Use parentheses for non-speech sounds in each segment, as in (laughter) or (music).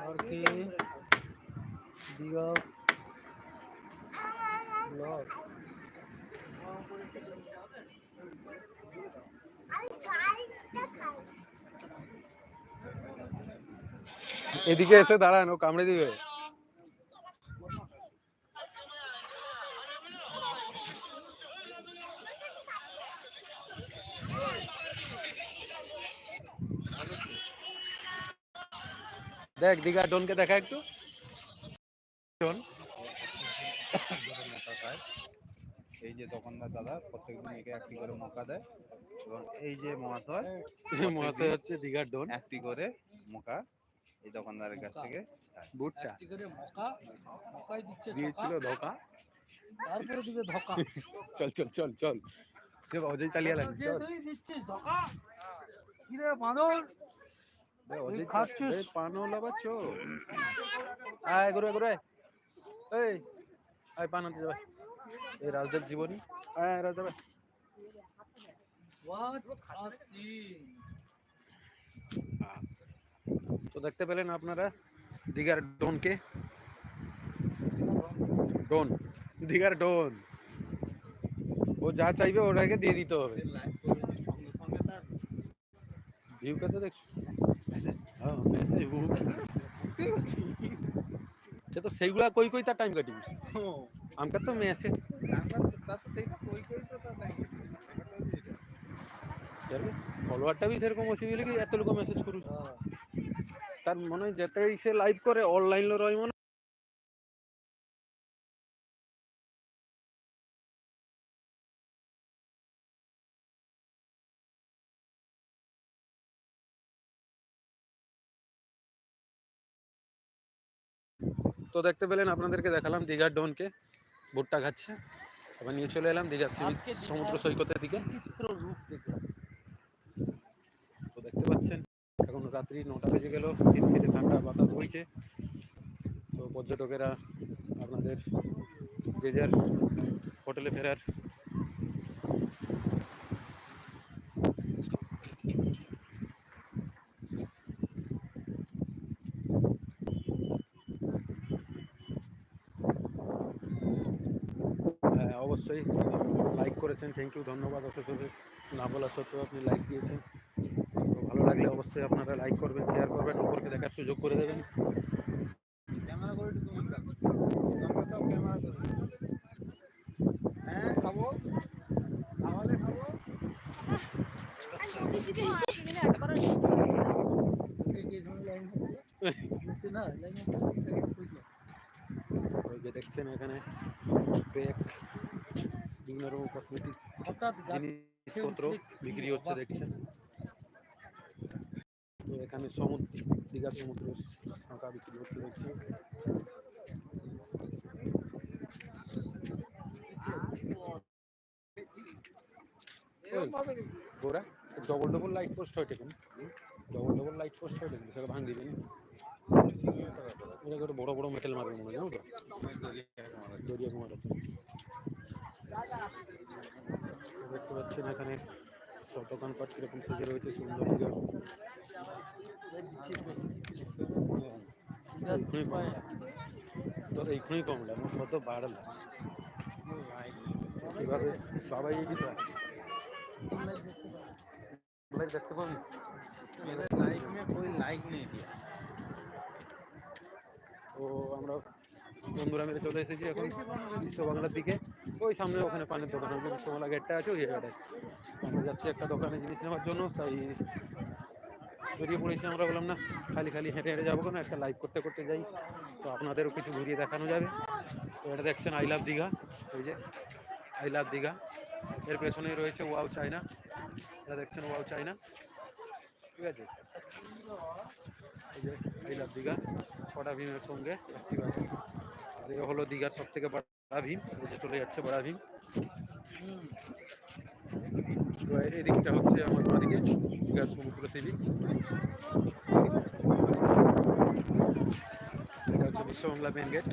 আরকে Digha lodge এদিকে এসে দাঁড়ান ও কামড়ে দিবে। দেখ দীঘা ডোনকে দেখা একটু। ডোন। এই যে দোকানদার দাদা প্রত্যেকদিন একে একটি করে মক্কা দেয়। এবং এই যে মহাশয় মহাশয় হচ্ছে দীঘার ডোন। একটি করে মক্কা এই দোকানদারের কাছ থেকে বুটটা। একটি করে মকা মকাই দিচ্ছে দিয়েছিল ধোকা। তারপরে দিবে ধকা। (laughs) চল চল চল চল। সে অজয় চালিয়ে লাগবে চল। তুই দিচ্ছিস ধকা বাঁদর? দে, অজয় খাচ্ছিস? খাচ্ছিস পানো লাগাচ্ছ আয় গুরু গুরু আয়। এই আয় পান আনতে যাবে এই রাজদেব জীবনী আয় রাজদেব আয়। হোয়াট খাসি তো দেখতে পেলেন আপনারা দীঘার ডোনকে ডোন দীঘার ডোন ও যা চাইবে ওটাকে দিয়ে দিতে হবে ভিউ কত দেখছ হ্যাঁ মেসেজ সে তো সেইগুলা কই কই তার টাইম কাটিবি আমার তো মেসেজ ফলোয়ারটা বি সেরকম অসুবিধা কি এত লোক মেসেজ করুছ? তার মনে হয় যেতে সে লাইভ করে অনলাইন রয় মনে তো দেখতে পেলেন আপনাদেরকে দেখালাম দীঘার ডনকে। ভুট্টা খাচ্ছে। এবার নিয়ে চলে এলাম দীঘার সমুদ্র সৈকতের দিকে। তো দেখতে পাচ্ছেন এখন রাত্রি নটা বেজে গেল শীত শীতে ঠান্ডা বাতাস বইছে। তো পর্যটকেরা আপনাদের যে যার হোটেলে ফেরার হ্যাঁ অবশ্যই করেছেন থ্যাংক ইউ ধন্যবাদ অশেষ অশেষ। না বলা সত্ত্বেও আপনি লাইক দিয়েছেন। তো ভালো লাগলে অবশ্যই আপনারা লাইক করবেন শেয়ার করবেন অপরকে দেখার সুযোগ করে দেবেন। ক্যামেরা হ্যাঁ ওই যে দেখছেন এখানে বিভিন্ন রকম কসমেটিক্স জিনিসপত্র বিক্রি হচ্ছে দেখছেন। তো এখানে সমুদ্র দীঘার সমুদ্র শাঁখা বিক্রি হচ্ছে দেখছি। ডবল ডবল লাইট পোস্ট হয় দেখুন। ডবল ডবল লাইট পোস্ট হয় দেখুন সেটা ভাঙ দিবেন এটা বড় বড় মেটেল মারবে মনে হয় জানো তো? দরিয়া কুমার আছে। দেখতে পাচ্ছেন এখানে সব দোকানপাট কীরকম সেজে রয়েছে সুন্দর তো এইখানেই কমলে শত কত বাড়লো এভাবে সবাই এগিয়ে তো দেখতে পাবি। লাইক মে কোই লাইক নেই দিয়া। তো আমরা বন্ধুরা মিলে চলে এসেছি এখন বিশ্ব বাংলার দিকে। ওই সামনে ওখানে পানের দোকান আছে বিশ্ববাংলা গেটটা আছে, ওই জায়গাটায়। আমরা যাচ্ছি একটা দোকানে জিনিস নেওয়ার জন্য, তাই বেরিয়ে পড়েছি আমরা, বললাম না, খালি খালি হেঁটে হেঁটে যাব কেন? একটা লাইভ করতে করতে যাই, তো আপনাদেরও কিছু ঘুরিয়ে দেখানো যাবে। তো এটা দেখছেন আই লাভ দীঘা, ওই যে আই লাভ দীঘা। এর পেছনেই রয়েছে ওয়াও চায়না, এটা দেখছেন ওয়াও চায়না। ঠিক আছে? এই যে আই লাভ দীঘা, ছটা ভীমের সঙ্গে একটি আছে আর এ হলো দীঘার সব থেকে বড়া ভীম যে চলে যাচ্ছে বড়া ভীম। তো এই দিকটা হচ্ছে আমার বাড়িকে দীঘার সমুদ্র সি বিচ এটা হচ্ছে বিশ্ববাংলা মেন গেট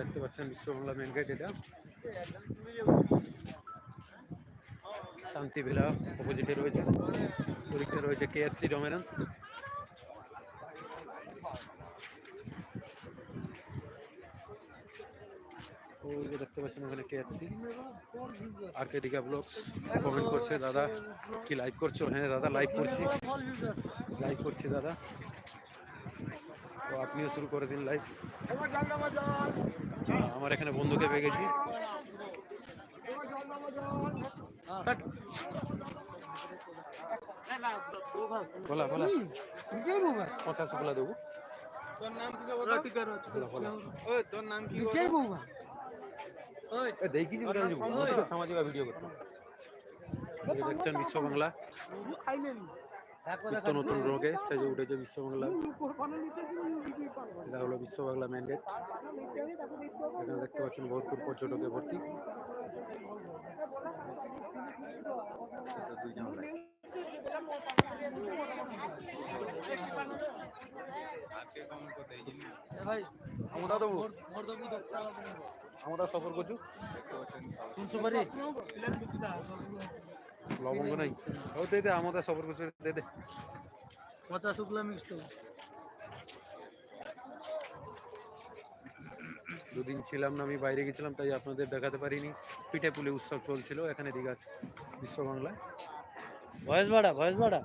দেখতে পাচ্ছেন বিশ্ববাংলা মেন গেট এটা। শান্তি ভিলা অপোজিটে রয়েছে। ওদিকটা রয়েছে কেএফসি ডোমেরান যে দেখতে পাচ্ছেন ওখানে কেএফসি আর কে দিঘা ব্লগস কমেন্ট করছে দাদা কি লাইভ করছ? হ্যাঁ দাদা লাইভ করছি। লাইভ করছি দাদা। তো আপনিও শুরু করে দিন লাইভ আমার এখানে বন্ধুকে পেয়ে গেছি। বলা বলা। পঞ্চাশ বলা দেবো। তোর নাম কি তোর নাম কি সামাজিক ভিডিও করতে। দেখছেন বিশ্ব বাংলা নিত্য নতুন রোগে সেজে উঠেছে বিশ্ব বাংলা এটা হলো বিশ্ব বাংলা গেট এখানে দেখতে পাচ্ছেন ভরপুর পর্যটকে ভর্তি। আজকে আমরা সফর করছু? তিনশো বারি লবঙ্গ নাই। ও দে দে আমাদের সফর করছু দে দে। পচা শুকলা মিক্স তো। দুদিন ছিলাম না আমি বাইরে গেছিলাম তাই আপনাদের দেখাতে পারিনি। পিঠে পুলি উৎসব চলছিল এখানে দীঘা বিশ্ব বাংলায়। ভয়েস বাড়া ভয়েস বাড়া।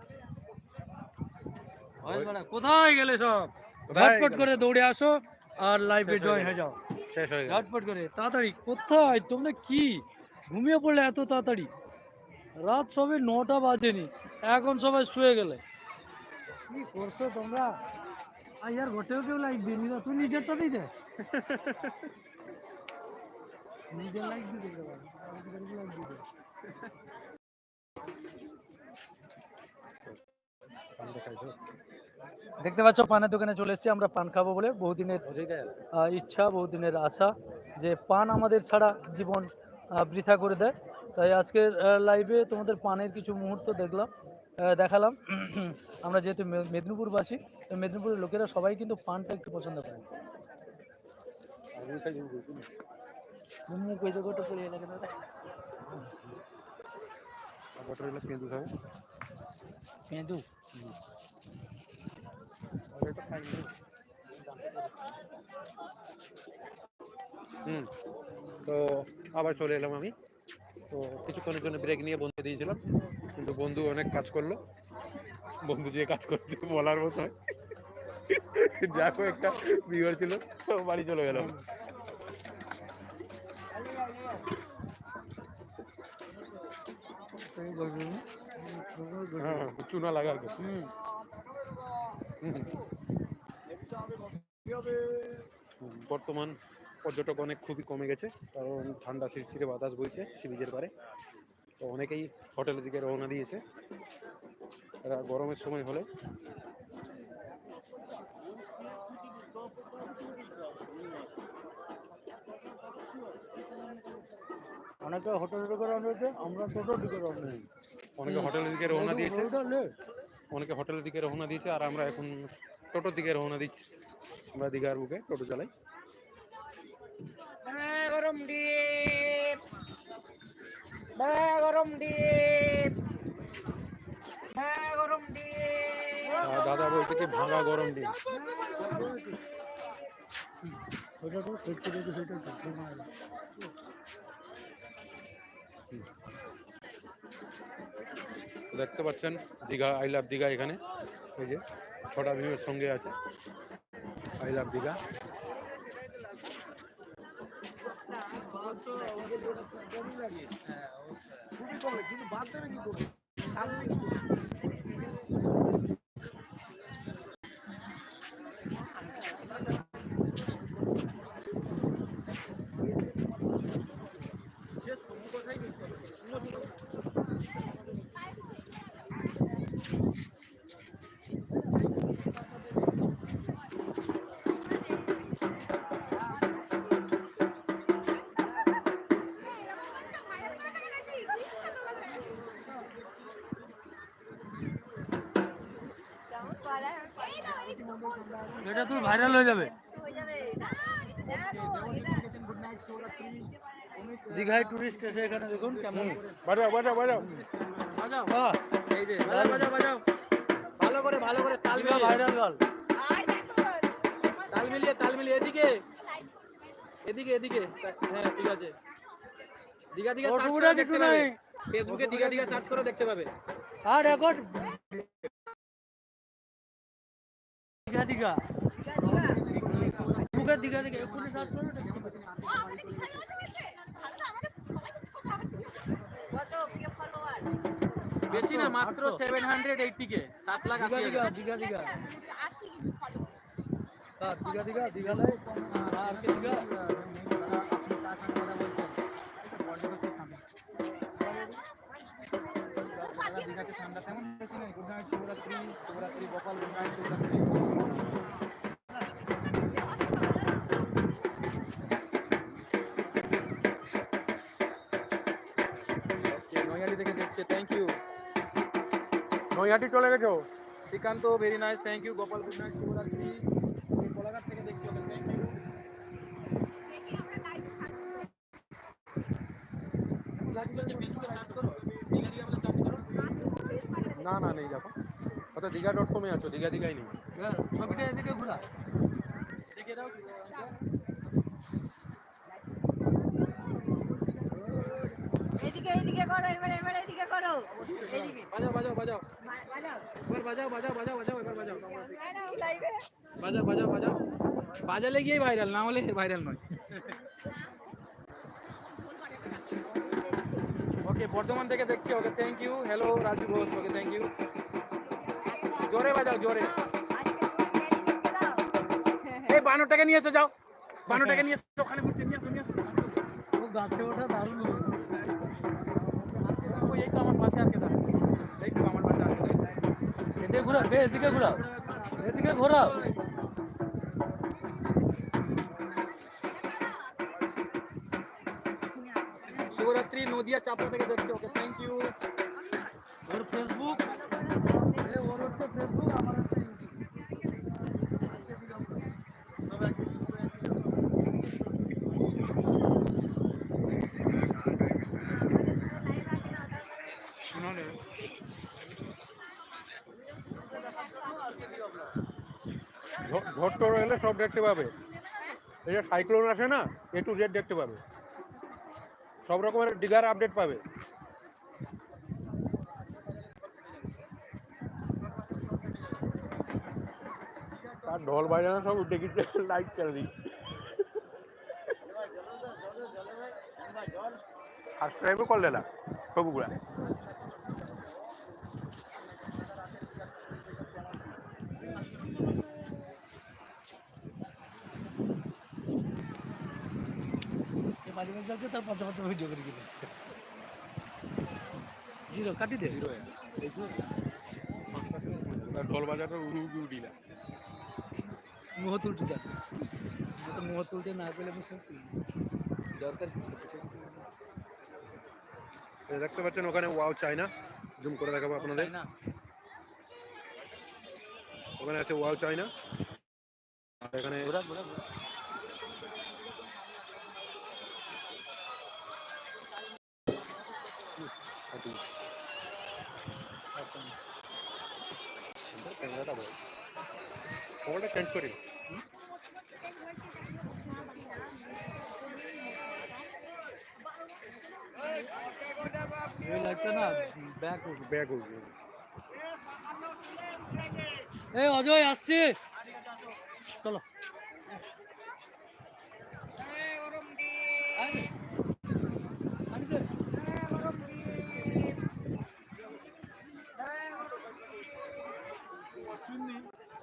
ভয়েস বাড়া। কোথায় গেলে সব? ঝটপট করে দৌড়ে আসো আর লাইভে হয়ে জয়েন হয়ে যাও। শেষ হয়ে ঝটপট করে। তাড়াতাড়ি। কোথায়? তোমরা কি? ঘুমিয়ে পড়লে এত তাড়াতাড়ি? রাত সবে নটা বাজেনি। এখন সবাই শুয়ে গেলে। কি করছ তোমরা? আর ইয়ার ঘটেও কেউ লাইক দিনি না তুই নিজেরটা দিই (laughs) দে। নিজের লাইক দিতে লাইক দেখতে পাচ্ছ পানের দোকানে চলে এসেছি আমরা পান খাব বলে। বহুদিনের ইচ্ছা বহুদিনের আশা যে পান আমাদের ছাড়া জীবন বৃথা করে দেয়। তাই আজকের লাইভে তোমাদের পানের কিছু মুহূর্ত দেখলাম দেখালাম। (clears throat) আমরা যেহেতু মেদিনীপুরবাসী তো মেদিনীপুরের লোকেরা সবাই কিন্তু পানটা একটু পছন্দ করে। মুখ ওই জায়গাটা পড়ে পেঁদু হুম, তো আবার চলে এলাম আমি। তো কিছুক্ষণের জন্য ব্রেক নিয়ে বন্ধু দিয়েছিলাম, কিন্তু বন্ধু অনেক কাজ করল। বন্ধু যে কাজ করছে বলার মতো। নয়। যা একটা বিয়ে ছিল বাড়ি চলে গেলাম। হ্যাঁ চুনা লাগা আর কি। হুম হুম। বর্তমান পর্যটক অনেক খুবই কমে গেছে, কারণ ঠান্ডা শিরশিরে বাতাস বইছে সি বিচের পারে তো অনেকেই হোটেলের দিকে রওনা দিয়েছে এরা গরমের সময় হলে অনেকে হোটেল টোকে রান রয়েছে আমরা টোটো দিকে রান রয়েছে অনেকে হোটেলের দিকে রওনা দিয়েছে। অনেকে হোটেলের দিকে রওনা দিয়েছে আর আমরা এখন টোটোর দিকে রওনা দিচ্ছি। আমরা দীঘার বুকে টোটো চালাই। গরম ডিপ গরম ডিপ গরম ডিপ আর দাদা বলছে কি ভাঙা গরম দিন। ওটা তো সেট সেটা তো দেখতে পাচ্ছেন, দীঘা আই লাভ দীঘা এখানে। এই যে ছটা ভিউয়ের সঙ্গে আছে। I love Digha. এটা তুই ভাইরাল হয়ে যাবে। দীঘায় টুরিস্ট এসে এখানে দেখুন কেমন বাজাও বাজাও বাজাও। বাহ, এই যে বাজাও বাজাও বাজাও। ভালো করে ভালো করে তাল দীঘা ভাইরাল গাল তাল মিলিয়ে তাল মিলিয়ে। এদিকে। এদিকে এদিকে। হ্যাঁ ঠিক আছে। দিঘা দিঘা সার্চ করে দেখতে পাবে। ফেসবুকে দিঘা দিঘা সার্চ করে দেখতে পাবে। আর এখন দীঘা। দীঘা মুখের দীঘা দীঘা এক্ষুনি সার্চ করো বেশি না মাত্র সেভেন হান্ড্রেড এইটটি কে সাত লাখ দীঘা আশি দীঘা হাজার। দীঘা দীঘা। দীঘা দীঘা দীঘা আর কি দীঘা? দীঘাতে ঠান্ডা তেমন বেশি নেই। Good night Shivaratri Shivaratri Gopal good night Shivaratri Naihati থেকে দেখছে থ্যাংক ইউ নৈহাটি চলে গেছো Srikanth very nice thank you Gopal good night Shivaratri Kolaghat থেকে দেখছি ওকে থ্যাংক ইউ না না নেই দেখো ওটা দীঘা ডট কমে আছো দীঘা দীঘাই নেই হ্যাঁ, ছবিটা এদিকে ঘোরা। দেখে দাও এদিকে এদিকে করো এবার এবার এদিকে করো। এদিকে। বাজাও বাজাও বাজাও। বাজাও। এবার বাজাও বাজাও বাজাও বাজাও এবার বাজাও। বাজাও বাজাও বাজাও বাজালে গিয়ে ভাইরাল না হলে ভাইরাল নয়। ওকে বর্ধমান থেকে দেখছি। Okay thank you hello Raju Ghosh. Okay thank you জোরে বাজাও জোরে আজকে তোমার ক্যারি দেখতে দাও এই বানরটাকে নিয়ে এসো যাও বানরটাকে নিয়ে এসো ওখানে ঘুরছে নিয়ে এসো নিয়ে এসো ও গাছে ওঠা দারুণ ওই এই তো আমার পাশে আটকে দাও এই তো আমার পাশে আটকে দাও এদিকে ঘোরা বে এদিকে ঘোরাও এদিকে ঘোরাও শিবরাত্রি নদিয়া চাপড়া থেকে দেখছি ওকে থ্যাংক ইউ ওর ফেসবুক এ ওর হচ্ছে ফেসবুক আমার হচ্ছে ঝড় এলে সব দেখতে পাবে। এই যে সাইক্লোন আসে না এ টু জেড দেখতে পাবে। সব রকমের ডিগার আপডেট পাবে। ঢোল বাজানো সব উঠে গেছে লাইট করে দিই সাবস্ক্রাইবও করলে না সবগুলা মাঝে মাঝে যাচ্ছে তার পাঁচা পাঁচা ভিডিও করে গেলে জিরো কাটি দে ঢোল বাজাটা উড়ু উড়ু দিলা মুহ তুলতে যাবে তো মুহ তুলতে না পেলে আমি সব দরকার কিছু দেখতে পাচ্ছেন ওখানে ওয়াও চাইনা জুম করে দেখাবো আপনাদের। ওখানে আছে ওয়াও আর এখানে ঘোরা ঘোরা ঘোরা ক্যামেরাটা বল মোবাইলটা চেঞ্জ করি ये लगता ना ব্যাক ব্যাগ উঠবে এই অজয় আসছে চলো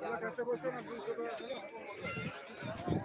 কাছে বলছে না দুইশো টাকা।